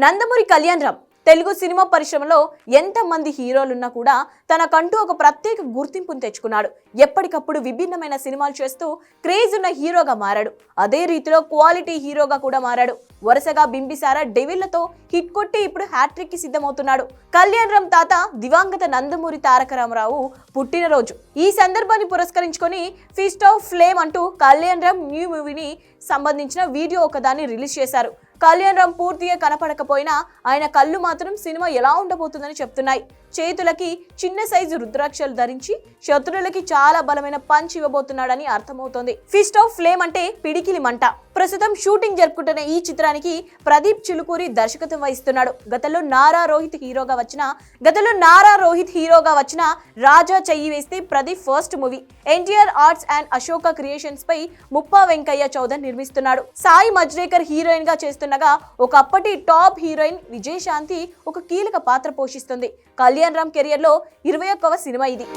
Nandamuri Kalyan Ram Telugu cinema పరిశ్రమలో ఎంతమంది హీరోలున్నా కూడా తనకంటూ ఒక ప్రత్యేక గుర్తింపును తెచ్చుకున్నాడు. ఎప్పటికప్పుడు విభిన్నమైన సినిమాలు చేస్తూ క్రేజ్ ఉన్న హీరోగా మారాడు. అదే రీతిలో క్వాలిటీ హీరోగా కూడా మారాడు. వరుసగా బింబిసార డెవిళ్ళతో హిట్ కొట్టి ఇప్పుడు హ్యాట్రిక్కి సిద్ధమవుతున్నాడు. కళ్యాణ్ రామ్ తాత దివంగత నందమూరి తారక రామారావు పుట్టినరోజు. ఈ సందర్భాన్ని పురస్కరించుకొని ఫీస్ట్ ఆఫ్ ఫ్లేమ్ అంటూ కళ్యాణ్ రామ్ న్యూ మూవీని సంబంధించిన వీడియో ఒకదాన్ని రిలీజ్ చేశారు. కళ్యాణ్ రామ్ పూర్తిగా కనపడకపోయినా ఆయన కళ్ళు మాత్రం సినిమా ఎలా ఉండబోతుందని చెప్తున్నాయి. చేతులకి చిన్న సైజు రుద్రాక్షలు ధరించి శత్రువులకి చాలా బలమైన పంచ్ ఇవ్వబోతున్నాడని అర్థమవుతోంది. ఫిస్ట్ ఆఫ్ ఫ్లేమ్ అంటే పిడికిలి మంట. ప్రస్తుతం షూటింగ్ జరుపుకుంటున్న ఈ చిత్రానికి ప్రదీప్ చిలుకూరి దర్శకత్వం వహిస్తున్నాడు. గతంలో నారా రోహిత్ హీరోగా వచ్చిన గతంలో నారా రోహిత్ హీరోగా వచ్చిన Raja Cheyyi Vesthe Pradeep first movie. NTR arts and Ashoka creations పై ముప్పా వెంకయ్య చౌదర్ నిర్మిస్తున్నాడు. సాయి మజ్రేకర్ హీరోయిన్గా చేస్తుండగా ఒకప్పటి టాప్ హీరోయిన్ విజయశాంతి ఒక కీలక పాత్ర పోషిస్తుంది. కళ్యాణ్ రామ్ కెరియర్లో ఇరవై ఒక్కవ సినిమా ఇది.